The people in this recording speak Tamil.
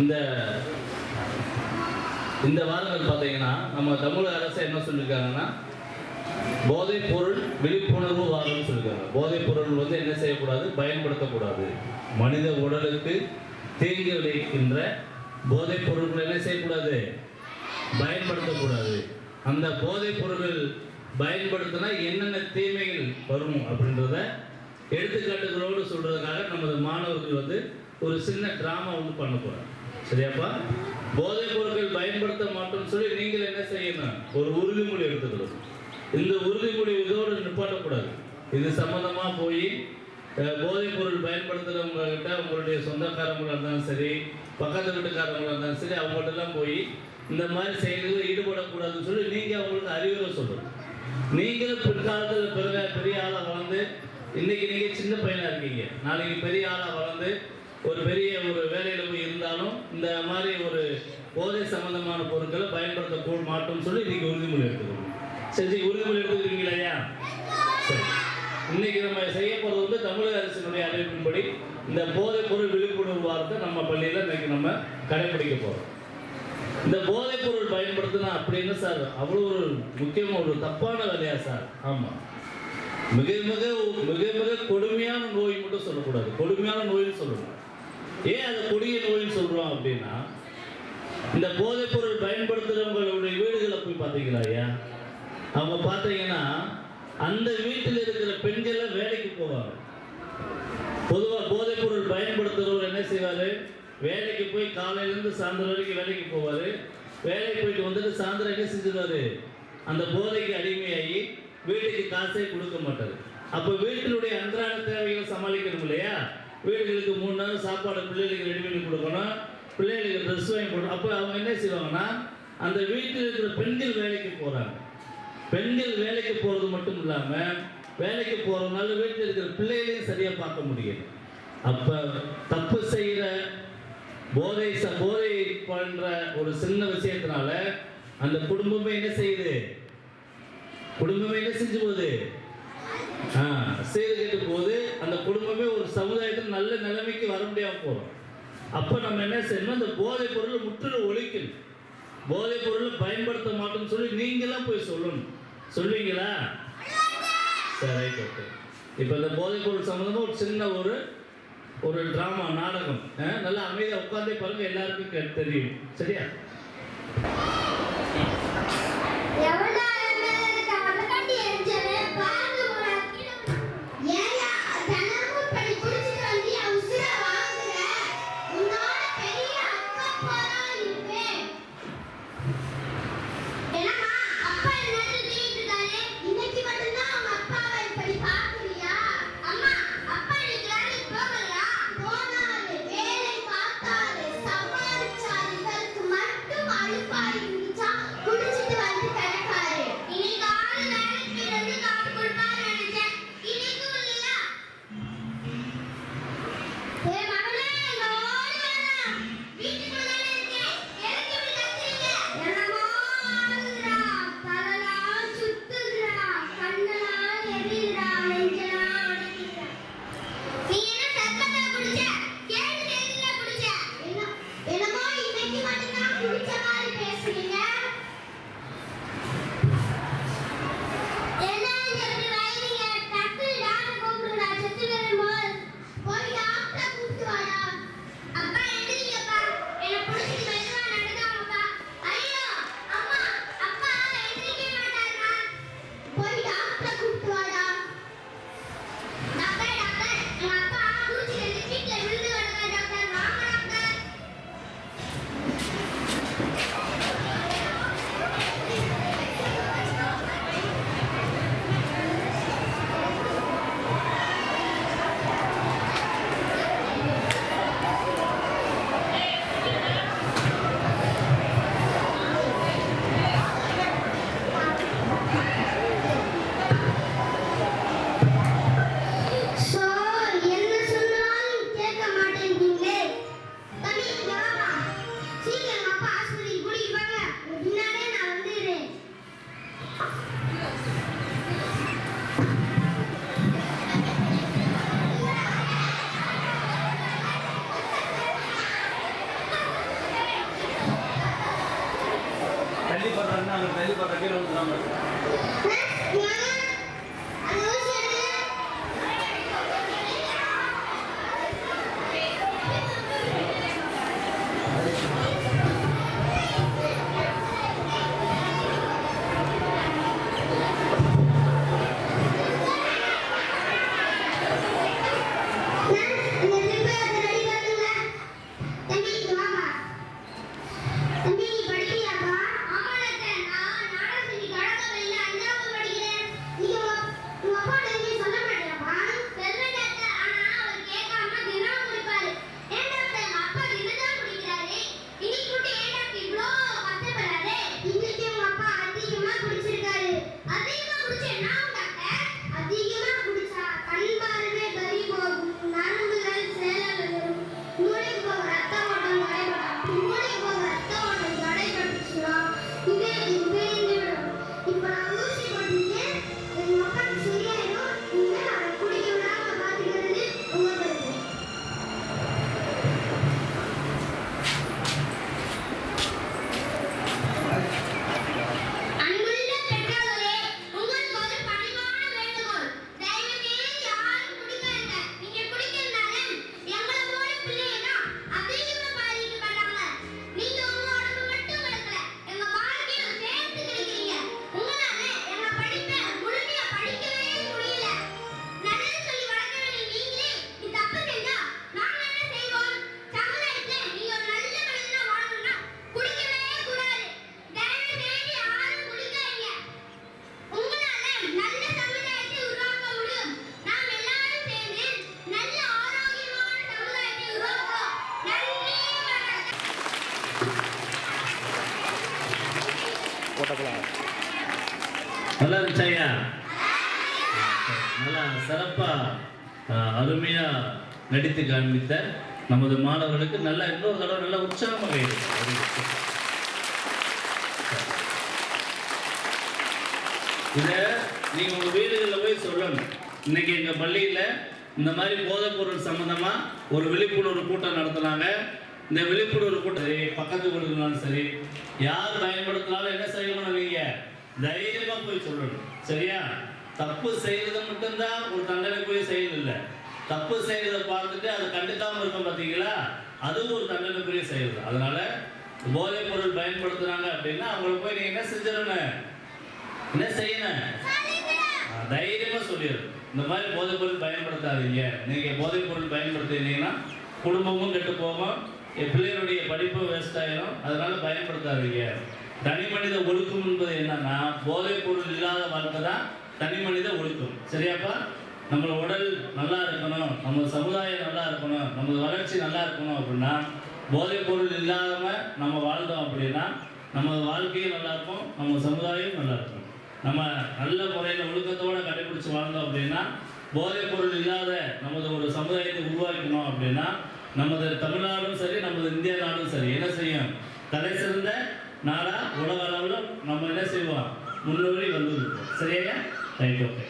இந்த இந்த வாரங்கள் பார்த்தீங்கன்னா நம்ம தமிழக அரசு என்ன சொல்லியிருக்காங்கன்னா போதைப் பொருள் விழிப்புணர்வு வாரம்னு சொல்லியிருக்காங்க போதைப் பொருள் வந்து என்ன செய்யக்கூடாது? பயன்படுத்தக்கூடாது. மனித உடலுக்கு தீங்கு விளைவிக்கின்ற போதைப் பொருட்கள் என்ன செய்யக்கூடாது? பயன்படுத்தக்கூடாது. அந்த போதைப் பொருள்கள் பயன்படுத்தினா என்னென்ன தீமைகள் வரும் அப்படின்றத எடுத்துக்காட்டுகளோடு சொல்றதுக்காக நமது மாணவர்கள் வந்து ஒரு சின்ன டிராமா வந்து பண்ண போகிறாங்க சரியாப்பா? போதைப் பொருட்கள் பயன்படுத்த மாட்டோம்னு சொல்லி நீங்கள் என்ன செய்யணும்? ஒரு உறுதிமொழி எடுத்துக்கணும். இந்த உறுதிமொழி இதோடு நிப்பாட்டக்கூடாது. இது சம்மந்தமாக போய் போதைப் பொருள் பயன்படுத்துகிறவங்ககிட்ட உங்களுடைய சொந்தக்காரங்களாக இருந்தாலும் சரி பக்கத்து வீட்டுக்காரங்களா இருந்தாலும் சரி அவங்கள்ட்டலாம் போய் இந்த மாதிரி செயல்களில் ஈடுபடக்கூடாதுன்னு சொல்லி நீங்கள் அவங்களுக்கு அறிவுரை சொல்லணும். நீங்களும் பிற்காலத்தில் பெரிய பெரிய ஆளாக வளர்ந்து இன்னைக்கு நீங்கள் சின்ன பையனாக இருக்கீங்க. நாளைக்கு பெரிய ஆளாக வளர்ந்து ஒரு பெரிய ஒரு வேலையில் போய் இருந்தாலும் இந்த மாதிரி ஒரு போதை சம்பந்தமான பொருட்களை பயன்படுத்த கூட மாட்டோம்னு சொல்லி இன்னைக்கு உறுதிமொழி எடுத்துக்கணும். சரி உறுதிமொழி எடுத்துக்கிறீங்களா ஐயா? சரி. இன்னைக்கு நம்ம செய்ய போகிறது வந்து தமிழக அரசினுடைய அறிவிப்பின்படி இந்த போதைப் பொருள் விழிப்புணர்வு வாரத்தை நம்ம பள்ளியில் இன்னைக்கு நம்ம கடைபிடிக்க போகிறோம் இந்த போதைப் பொருள் பயன்படுத்தினா அப்படின்னு சார்? அவ்வளோ ஒரு முக்கியமாக ஒரு தப்பான வேலையா சார்? ஆமாம் மிக மிக மிக மிக கொடுமையான நோய் மட்டும் சொல்லக்கூடாது. கொடுமையான நோயின்னு சொல்லணும். ஏன் அதை கொடிய நோய்னு சொல்கிறோம் அப்படின்னா இந்த போதைப் பொருள் பயன்படுத்துகிறவங்களுடைய வீடுகளை போய் பார்த்தீங்களா ஐயா? அவங்க பார்த்தீங்கன்னா அந்த வீட்டில் இருக்கிற பெண்களை வேலைக்கு போவாங்க. பொதுவாக போதைப் பொருள் பயன்படுத்துகிறவர் என்ன செய்வார்? வேலைக்கு போய் காலையிலேருந்து சாயந்தரம் வரைக்கும் வேலைக்கு போவார். வேலைக்கு போயிட்டு வந்துட்டு சாயந்தரம் என்ன செஞ்சிருவாரு? அந்த போதைக்கு அடிமையாகி வீட்டுக்கு காசே கொடுக்க மாட்டார். அப்போ வீட்டினுடைய அன்றாட தேவைகளை சமாளிக்கணும் இல்லையா? வீடுகளுக்கு மூணு நேரம் சாப்பாடு பிள்ளைகளுக்கு ரெடி பண்ணி கொடுக்கணும். பிள்ளைகளுக்கு ட்ரெஸ் வாங்கி கொடுக்கணும். அப்போ அவங்க என்ன செய்வாங்கன்னா அந்த வீட்டில் இருக்கிற பெண்கள் வேலைக்கு போகிறாங்க பெண்கள் வேலைக்கு போகிறது மட்டும் இல்லாமல் வேலைக்கு போகிறதுனால வீட்டில் இருக்கிற பிள்ளைகளையும் சரியாக பார்க்க முடியும் அப்போ தப்பு செய்கிற போதை ச போதை பண்ணுற ஒரு சின்ன விஷயத்தினால அந்த குடும்பமே என்ன செய்யுது? குடும்பமே என்ன செஞ்சு போகுது? ஆ சீர்கெட்டு போகுது. அந்த குடும்பமே ஒரு சமுதாய நல்ல நிலைமைக்கு வர முடியாமல் போகிறோம் அப்போ நம்ம என்ன செய்யணும்? அந்த போதைப் பொருளை முற்றிலும் ஒழிக்கணும். போதைப் பொருளை பயன்படுத்த மாட்டோம்னு சொல்லி நீங்களாம் போய் சொல்லணும். சொல்வீங்களா? சரி ரைட் ஓகே இப்போ இந்த போதைப் பொருள் சம்மந்தமாக ஒரு சின்ன ஒரு ஒரு ட்ராமா நாடகம். நல்லா அமைதியாக உட்காந்தே பாருங்க எல்லாருக்கும் தெரியும். சரியா? Yeah. நல்லா இருந்துச்சா ஐயா நல்லா சிறப்பா அஹ், அருமையா நடித்து காண்பித்த நமது மாணவர்களுக்கு நல்லா இன்னொரு தடவை நல்ல உற்சாகமாக இருக்கு. இதை நீங்க உங்க வீடுகளில் போய் சொல்லணும். இன்னைக்கு எங்க பள்ளியில இந்த மாதிரி போதைப்பொருள் சம்பந்தமா ஒரு விழிப்புணர்வு கூட்டம் நடத்துனாங்க. இந்த விழிப்புணர்வு கூட்டம் சரி பக்கத்து கொடுக்கணும் சரி யார் பயன்படுத்தினாலும் என்ன செய்யணும் நீங்க தைரியமா போய் சொல்லணும். சரியா? தப்பு செய்யறது மட்டும்தான் ஒரு தண்டனைக்குரிய செயல் இல்லை. தப்பு செய்யறதை பார்த்துட்டு அதை கண்டுக்காம இருக்கும் பார்த்தீங்களா அதுவும் ஒரு தண்டனைக்குரிய செயல் அதனால போதைப் பொருள் பயன்படுத்துனாங்க அப்படின்னா அவங்களை போய் நீங்க என்ன செஞ்சிடணும்? என்ன செய்யணும்? தைரியமா சொல்லிடுறேன் இந்த மாதிரி போதைப் பொருள் பயன்படுத்தாதீங்க. நீங்க போதைப் பொருள் பயன்படுத்தினீங்கன்னா குடும்பமும் கெட்டு போகும். என் பிள்ளைகளுடைய படிப்பும் வேஸ்ட் ஆயிடும் அதனால பயன்படுத்தாதீங்க. தனி மனித ஒழுக்கம் என்பது என்னன்னா போதைப் பொருள் இல்லாத வாழ்க்கை தான் தனி மனித ஒழுக்கம். சரியாப்பா? நம்ம உடல் நல்லா இருக்கணும். நம்ம சமுதாயம் நல்லா இருக்கணும். நம்ம வளர்ச்சி நல்லா இருக்கணும் அப்படின்னா போதைப் பொருள் இல்லாம நம்ம வாழ்ந்தோம் அப்படின்னா நம்ம வாழ்க்கையும் நல்லா இருக்கும். நம்ம சமுதாயம் நல்லா இருக்கும். நம்ம நல்ல முறையில் ஒழுக்கத்தோடு கடைபிடிச்சு வாழ்ந்தோம் அப்படின்னா போதைப் பொருள் இல்லாத நமது ஒரு சமுதாயத்தை உருவாக்கணும் அப்படின்னா நமது தமிழ்நாடும் சரி நமது இந்திய நாடும் சரி. என்ன செய்யும்? தலை சிறந்த நாடா உலக அளவில் நம்ம என்ன செய்வோம்? முன்னோடி வந்து சரியா? Right okay.